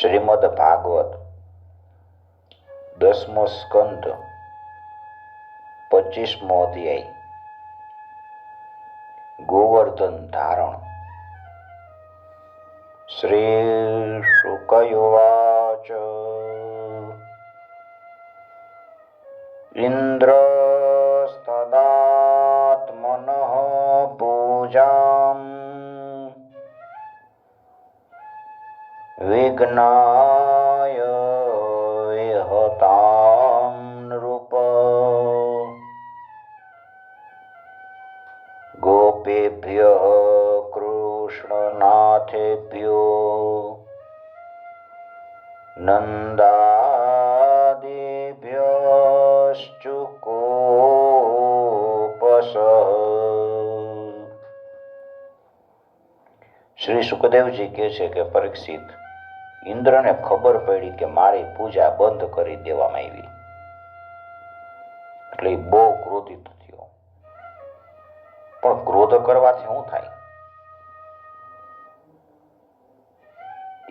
શ્રીમદ ભાગવત દસમો સ્કંદ પચીસમો અધ્યાય. ગોવર્ધન ધારણ. શ્રી શુકયુવાચ ઇન્દ્રસ્તદાત્મનઃ વિઘ્નાય વિહતામ નૃપ. ગોપીભ્ય કૃષ્ણનાથેભ્યો નંદાદિભ્યશ્ચુકોપસ. શ્રી સુખદેવજી કહે છે કે પરીક્ષિત ઇન્દ્રને ખબર પડી કે મારી પૂજા બંધ કરી દેવામાં આવી. એટલે બહુ ક્રોધિત થયો. પણ ક્રોધ કરવાથી શું થાય?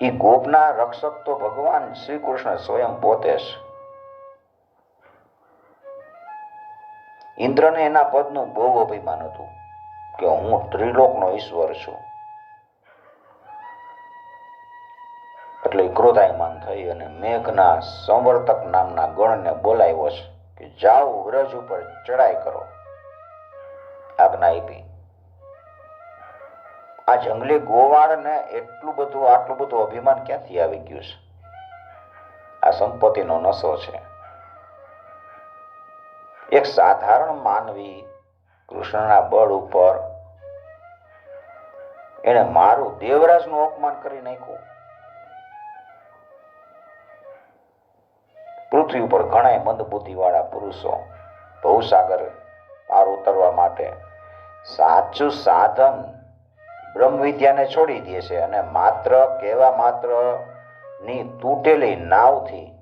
એ ગોપના રક્ષક તો ભગવાન શ્રી કૃષ્ણ સ્વયં પોતે ઇન્દ્રને એના પદનું બહુ અભિમાન હતું કે હું ત્રિલોકનો ઈશ્વર છું. એટલે ક્રોધાયમાન થઈ અને મેઘના સંવર્તક નામના ગણને બોલાવ્યો છે કે જાઓ વ્રજ ઉપર ચડાઈ કરો. આજ્ઞા આપી. આ જંગલી ગોવાળને એટલું બધું, આટલું બધું અભિમાન ક્યાંથી આવી ગયું છે? આ સંપત્તિનો નશો છે. એક સાધારણ માનવી કૃષ્ણના બળ ઉપર એને મારું દેવરાજનું અપમાન કરી નાખ્યું. પૃથ્વી ઉપર ઘણા મંદબુદ્ધિવાળા પુરુષો ભવસાગર પાર ઉતરવા માટે સાચું સાધન બ્રહ્મ વિદ્યાને છોડી દે છે અને માત્ર કેવા માત્રની તૂટેલી નાવથી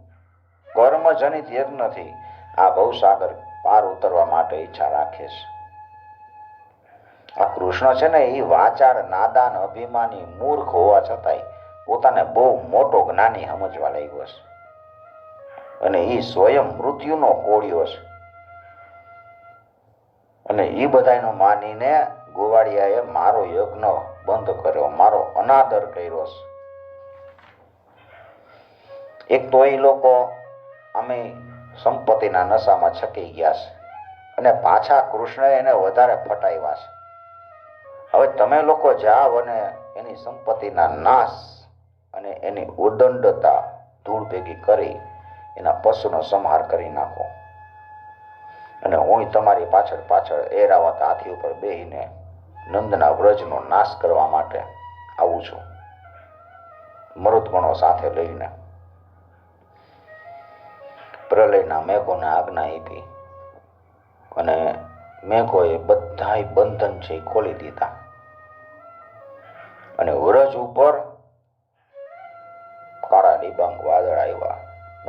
કર્મજનિત યજ્ઞથી આ ભવસાગર પાર ઉતરવા માટે ઈચ્છા રાખે છે. આ કૃષ્ણ છે ને એ વાચાળ, નાદાન, અભિમાની મૂર્ખ હોવા છતાંય પોતાને બહુ મોટો જ્ઞાની સમજવા લાગ્યો છે. અને એ સ્વયં મૃત્યુનો કોળિયો છે. અને એ બધાનું માનીને ગોવાળિયાએ મારો યજ્ઞ બંધ કર્યો, મારો અનાદર કર્યો છે. એક તો એ લોકો અમે સંપત્તિના નશામાં છકી ગયા છે અને પાછા કૃષ્ણએ એને વધારે ફટાવ્યા છે. હવે તમે લોકો જાઓ અને એની સંપત્તિના નાશ અને એની ઉદંડતા ધૂળ ભેગી કરી એના પશુનો સંહાર કરી નાખો. અને હું તમારી પાછળ પાછળ એરાવત હાથી ઉપર બેહીને નંદના વ્રજનો નાશ કરવા માટે આવું છું. મરુદગણો સાથે લઈને. પ્રલયના મેઘોને આજ્ઞા આપી અને મેઘોએ બધાય બંધન છે ખોલી દીધા. અને વ્રજ ઉપર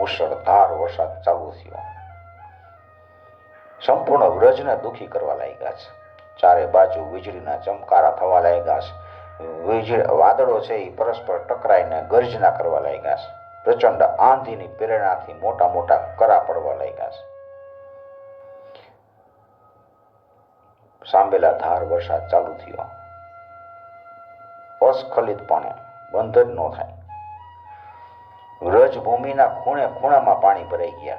મુશળધાર વરસાદ ચાલુ થયો સંપૂર્ણ વ્રજને દુખી કરવા લાગ્યા છે. ચારે બાજુ વીજળીના ચમકારા થવા લાગ્યા છે. વાદળો છે એ પરસ્પર ટકરાઈને ગર્જના કરવા લાગ્યા છે. પ્રચંડ આંધીની પ્રેરણાથી મોટા મોટા કરા પડવા લાગ્યા છે. સાંભેલા ધાર વરસાદ ચાલુ થયો. અસ્ખલિતપણે બંધ જ ન થાય. વ્રજભૂમિના ખૂણે ખૂણામાં પાણી ભરાઈ ગયા.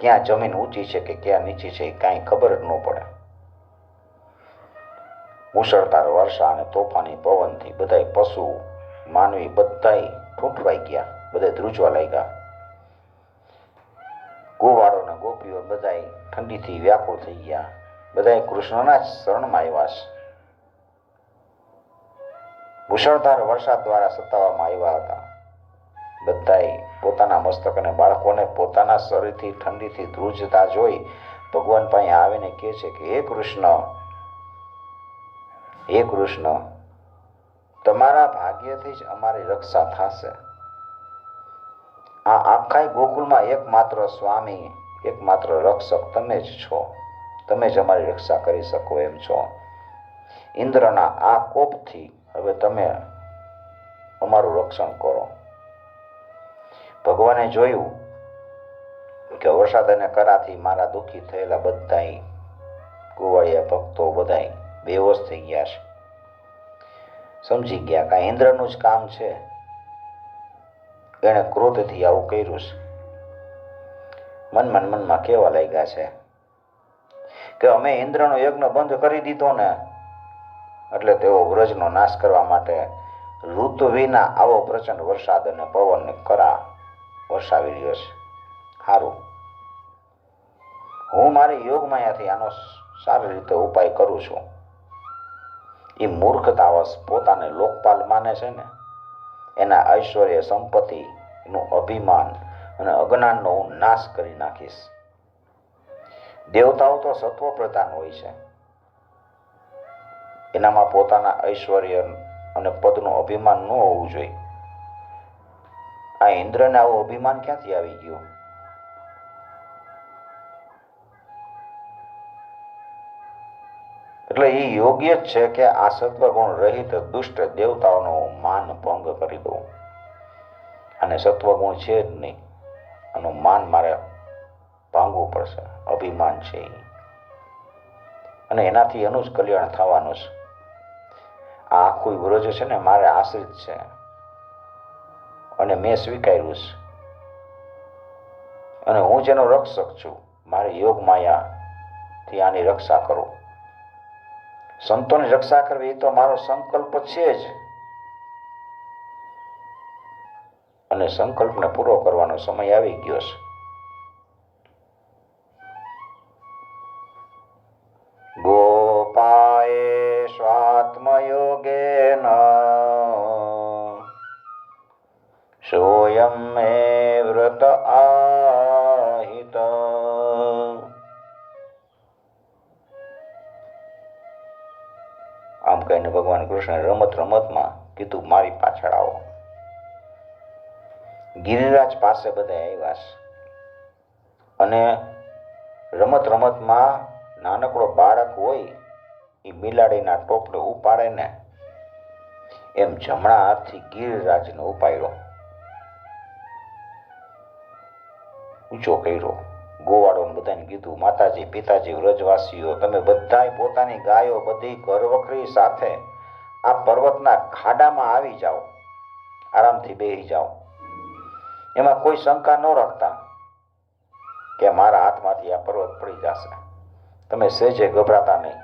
ક્યાં જમીન ઊંચી છે કે ક્યાં નીચી છે એ કાંઈ ખબર જ ન પડે. મુશળધાર વર્ષા અને તોફાની પવનથી બધાય પશુ, માનવી બધાય ઠૂંઠવાઈ ગયા બધા ધ્રુજવા લાગ્યા. ગોવાળો ને ગોપીઓ બધાય ઠંડીથી વ્યાકુળ થઈ ગયા. બધા કૃષ્ણના જ શરણમાં આવ્યા છે. મુશળધાર વરસાદ દ્વારા સતાવવામાં આવ્યા હતા. બધાય પોતાના મસ્તક અને બાળકોને પોતાના શરીરથી, ઠંડીથી ધ્રુજતા જોઈ ભગવાન પાસે આવીને કહે છે કે, હે કૃષ્ણ હે કૃષ્ણ, તમારા ભાગ્યથી જ અમારી રક્ષા થશે. આ આખા ગોકુલમાં એકમાત્ર સ્વામી, એકમાત્ર રક્ષક તમે જ છો. તમે જ અમારી રક્ષા કરી શકો એમ છો. ઇન્દ્રના આ કોપથી હવે તમે અમારું રક્ષણ કરો. ભગવાને જોયું કે વરસાદ અને કરાથી મારા દુઃખી થયેલા બધાય કુવાળિયા ભક્તો બધાય બેહોશ થઈ ગયા છે. સમજી ગયા કે ઇન્દ્રનું જ કામ છે. એણે ક્રોધથી આવું કર્યું છે. મન મન મનમાં કેવા લાગ્યા છે કે અમે ઇન્દ્રનો યજ્ઞ બંધ કરી દીધો ને એટલે તેઓ વ્રજનો નાશ કરવા માટે ઋતુ વિના આવો પ્રચંડ વરસાદ અને પવન કરા વરસાવી રહ્યો છે. સારું હું મારી યોગમાયાથી આનો સારી રીતે ઉપાય કરું છું. એ મૂર્ખતાવશ પોતાને લોકપાલ માને છે ને, એના ઐશ્વર્ય સંપત્તિનું અભિમાન અને અજ્ઞાનનો હું નાશ કરી નાખીશ. દેવતાઓ તો સત્વ પ્રધાન હોય છે. એનામાં પોતાના ઐશ્વર્ય અને પદનું અભિમાન ન હોવું જોઈએ. આ ઇન્દ્રને આવું અભિમાન ક્યાંથી આવી ગયું? એટલે એ યોગ્ય જ છે કે આ સત્વગુણ રહિત દુષ્ટ દેવતાઓનો માન ભંગ કરી દઉં. અને સત્વગુણ છે જ નહીં. આનું માન મારે ભાંગવું પડશે. અભિમાન છે અને એનાથી એનું જ કલ્યાણ થવાનું છે. આ આખું વ્રજ છે ને મારે આશ્રિત છે. અને મેં સ્વીકાર્યું છે. અને હું જેનો રક્ષક છું, મારી યોગ માયાથી આની રક્ષા કરો. સંતોની રક્ષા કરવી એ તો મારો સંકલ્પ છે જ. અને સંકલ્પને પૂરો કરવાનો સમય આવી ગયો છે. સોયમ મે વ્રત આહિત આમ કહીને ભગવાન કૃષ્ણ રમત રમતમાં કીધું, મારી પાછળ આવો. ગિરિરાજ પાસે બધા આવ્યા અને રમત રમતમાં નાનકડો બાળક હોય, એ બિલાડીના ટોપડે ઉપાડે ને, એમ જમણા હાથથી ગિરિરાજને ઉપાડ્યો. ઊંચો કર્યો. ગોવાળોને બધાને કીધું, માતાજી, પિતાજી, વ્રજવાસીઓ, તમે બધાય પોતાની ગાયો બધી ઘરવખરી સાથે આ પર્વતના ખાડામાં આવી જાઓ. આરામથી બેહી જાઓ. એમાં કોઈ શંકા ન રાખતા કે મારા હાથમાંથી આ પર્વત પડી જશે. તમે સહેજે ગભરાતા નહીં.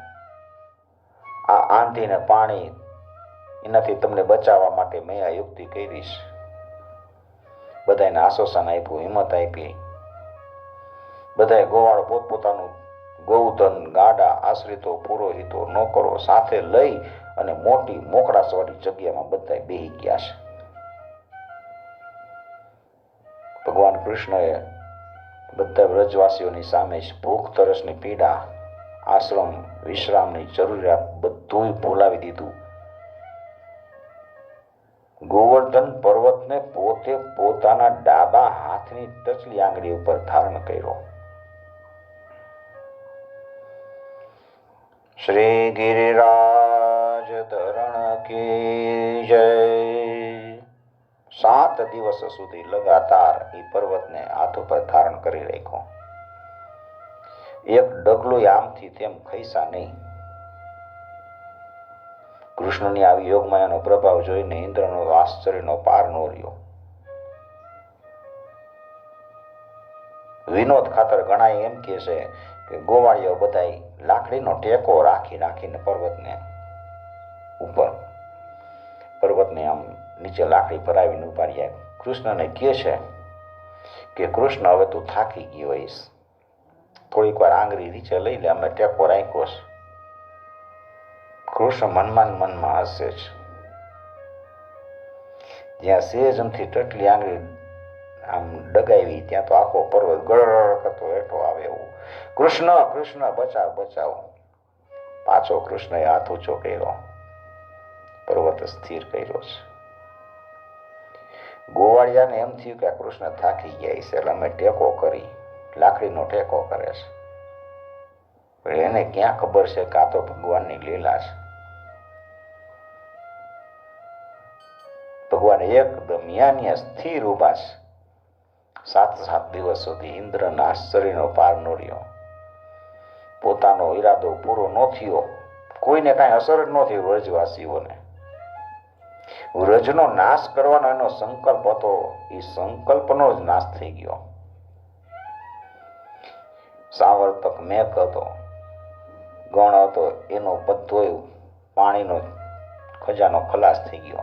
આ આંધી ને પાણી એનાથી તમને બચાવવા માટે મેં આ યુક્તિ કરીશ બધાને આશ્વાસન આપ્યું, હિંમત આપી. બધાએ ગોવાળ પોતપોતાનું ગૌધન ગાડા આશ્રિતો પુરોહિતો નોકરો સાથે લઈ અને મોટી મોકળાસવાળી જગ્યામાં બધા બેહી ગયા છે. ભગવાન કૃષ્ણએ બધા વ્રજવાસીઓની સામે ભૂખ તરસની પીડા, આશ્રમ, વિશ્રામની જરૂરિયાત બધું ભૂલાવી દીધું. ગોવર્ધન પર્વતને પોતે પોતાના ડાબા હાથની ટચલી આંગળી ઉપર ધારણ કર્યો. શ્રી ગિરિરાજ ધરણ કી જય. સાત દિવસ સુધી લગાતાર એ પર્વતને હાથ ઉપર ધારણ કરી રાખ્યો. એક ડગલું આમથી તેમ ખૈસા નહીં. કૃષ્ણની આવી યોગમાયાનો પ્રભાવ જોઈને ઇન્દ્રનો આશ્ચર્યનો પાર નો રહ્યો. વિનોદ ખાતર ઘણા એમ કહે છે કે ગોવાળીઓ બધાય લાકડીનો ટેકો રાખી રાખીને પર્વતને ઉપર. પર્વતને આમ નીચે લાકડી ભરાવીને ઊભા રહ્યા. કૃષ્ણને કહે છે કે કૃષ્ણ હવે તું થાકી ગયો હોઈશ. થોડીક વાર આંગળી નીચે લઈ લે, અમે ટેકો રાખ્યો છે. કૃષ્ણ મનમાં મનમાં હસે છે. જ્યાં સેજમથી ટટલી આંગળી આમ ડગાવી ત્યાં તો આખો પર્વત ગળ કરતો હેઠો આવે એવું. કૃષ્ણ કૃષ્ણ, બચાવ બચાવ. પાછો કૃષ્ણએ હાથ ઊંચો કર્યો. પર્વત સ્થિર કર્યો છે. ગોવાળિયાને એમ થયું કે કૃષ્ણ થાકી ગયા છે એટલે અમે ટેકો કરી, લાકડીનો ટેકો કરે છે. એને ક્યાં ખબર છે કા તો ભગવાનની લીલા છે? ભગવાન એકદમ યાન્યા સ્થિર ઊભા છે. સાત સાત દિવસ સુધી ઇન્દ્રના આશ્ચર્યનો પાર નોડ્યો. પોતાનો ઈરાદો પૂરો ન થયો. કોઈને કાંઈ અસર જ ન થઈ વ્રજવાસીઓને. વ્રજનો નાશ કરવાનો એનો સંકલ્પ હતો. એ સંકલ્પનો જ નાશ થઈ ગયો. સાવર્તક મેઘ હતો. ગણ હતો. એનો બધો પાણીનો ખજાનો ખલાસ થઈ ગયો.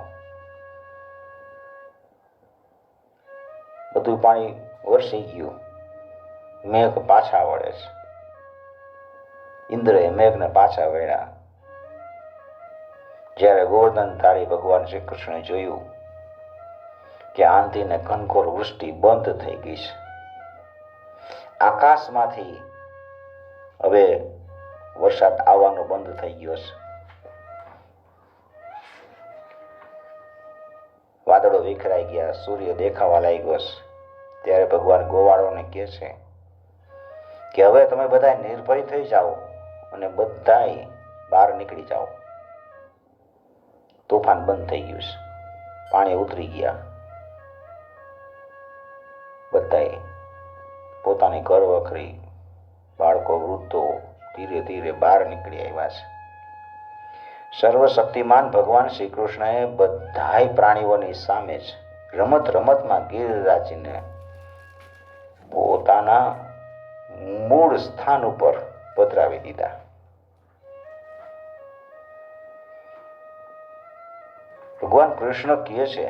બધું પાણી વરસી ગયું. મેઘ પાછા વળે છે. ઇન્દ્રએ મેઘને પાછા વળ્યા. જ્યારે ગોવર્ધન તારી ભગવાન શ્રી કૃષ્ણે જોયું કે આંધી ને ઘનઘોર વૃષ્ટિ બંધ થઈ ગઈ છે. આકાશમાંથી હવે વરસાદ આવવાનો બંધ થઈ ગયો છે. વાદળો વિખરાઈ ગયા, સૂર્ય દેખાવા લાગ્યો છે. ત્યારે ભગવાન ગોવાળોને કહે છે કે હવે તમે બધા નિર્ભય થઈ જાઓ અને બધાય બહાર નીકળી જાઓ. તોફાન બંધ થઈ ગયું છે. પાણી ઉતરી ગયા. બધાએ પોતાની ઘર વખરી બાળકો, વૃદ્ધો ધીરે ધીરે બહાર નીકળી આવ્યા છે. સર્વશક્તિમાન ભગવાન શ્રી કૃષ્ણએ બધાય પ્રાણીઓની સામે જ રમત રમતમાં ગિરિરાજને પોતાના મૂળ સ્થાન ઉપર પધરાવી દીધા. ભગવાન કૃષ્ણ કહે છે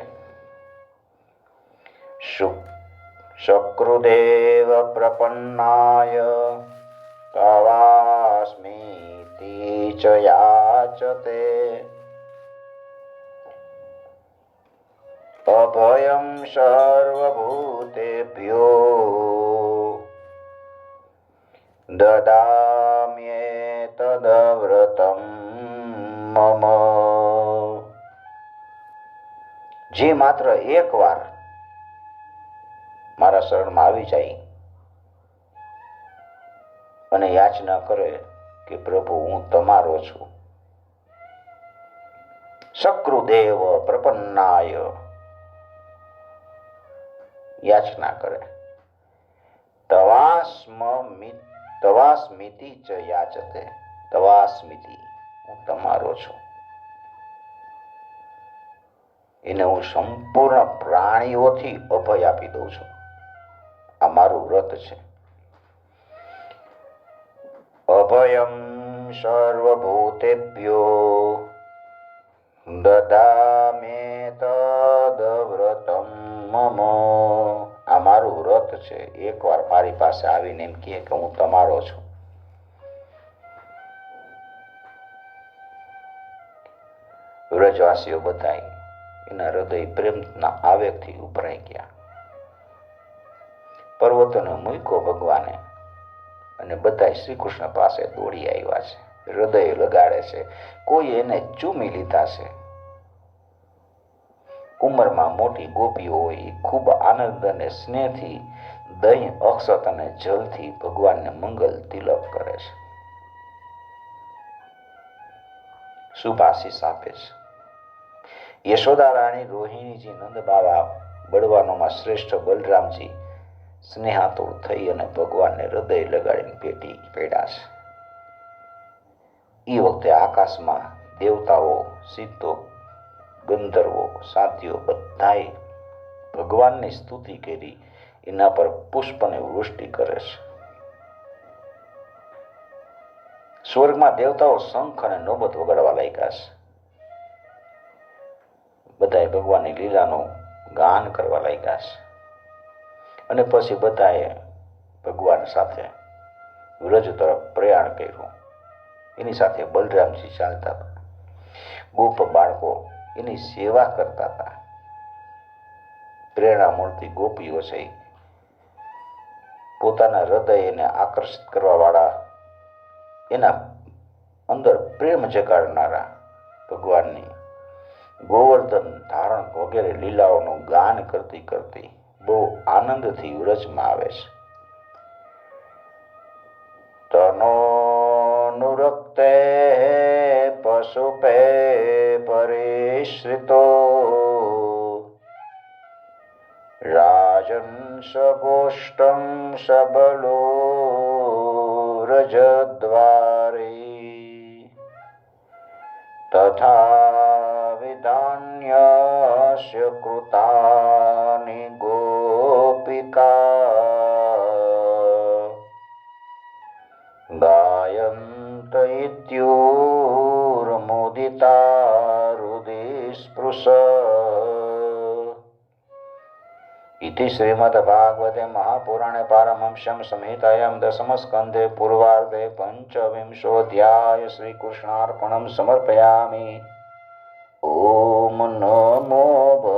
શક્રુદેવ પ્રપન્નાય તવાસ્મીતિ ચ અભયમ સર્વભૂતેભ્યો દદામ્યેતદવ્રતમ મમ જે માત્ર એકવાર મારા શરણમાં આવી જાય અને યાચના કરે કે પ્રભુ, હું તમારો છું. શક્રુદેવ પ્રપન્નાય યાચના કરે. તવાસ્મ તવાસ્મિતિ ચ યાચતે. તવાસ્મિતિ હું તમારો છું. એને હું સંપૂર્ણ પ્રાણીઓથી અભય આપી દઉં છું. આ મારું વ્રત છે. અભયમ સર્વભૂતેભ્યો. દદામે વ્રત છે. એકવાર મારી પાસે આવીને એમ કહે કે હું તમારો છું. વ્રજવાસીઓ બધા એના હૃદય પ્રેમના આવેગથી ઉભરાઈ ગયા. પર્વતોને મૂકો ભગવાને અને બધા શ્રી કૃષ્ણ પાસે દોડી આવ્યા છે. હૃદય લગાડે છે. કોઈ એને ચૂમી લીધા છે. ઉંમરમાં મોટી ગોપીઓ હોય ખૂબ આનંદ અને સ્નેહથી દહીં અક્ષત અને જલથી ભગવાનને મંગલ તિલક કરે છે. શુભ આપે છે. યશોદા રાણી રોહિણીજી નંદ બાબા બળવાનોમાં શ્રેષ્ઠ બલરામજી સ્નેહાતુર થઈ અને ભગવાનને હૃદય લગાડીને પેટી પેડા છે. એ વખતે આકાશમાં દેવતાઓ, સિદ્ધો, ગંધર્વો સાધ્યો બધાએ ભગવાનની સ્તુતિ કરી એના પર પુષ્પની વૃષ્ટિ કરે છે. સ્વર્ગમાં દેવતાઓ શંખ અને નોબત વગાડવા લાગ્યા છે. બધાએ ભગવાનની લીલાનું ગાન કરવા લાગ્યા છે. અને પછી બધાએ ભગવાન સાથે વ્રજ તરફ પ્રયાણ કર્યું. એની સાથે બલરામજી ચાલતા હતા. ગોપ બાળકો એની સેવા કરતા હતા. પ્રેરણા મળતી ગોપીઓ છે પોતાના હૃદયને આકર્ષિત કરવા વાળા એના અંદર પ્રેમ જગાડનારા ભગવાનની ગોવર્ધન ધારણ વગેરે લીલાઓનું ગાન કરતી કરતી બહુ આનંદથી વ્રજમાં આવે છે. તનોનુરક્તે પશુપે પરિશ્રિતો राजन् सगोष्ठं सबलो रजद्वारे। तथा विधान्यस्य कृतानि गोपिका। गायन्त इत्युर्मुदिता हृदि स्पृश इति श्रीमद्भागवते महापुराणे पारमंस्यं संहितायां दशमस्कन्धे पूर्वार्धे पञ्चविंशोऽध्याय श्रीकृष्णार्पणं समर्पयामि ॐ नमो भगवते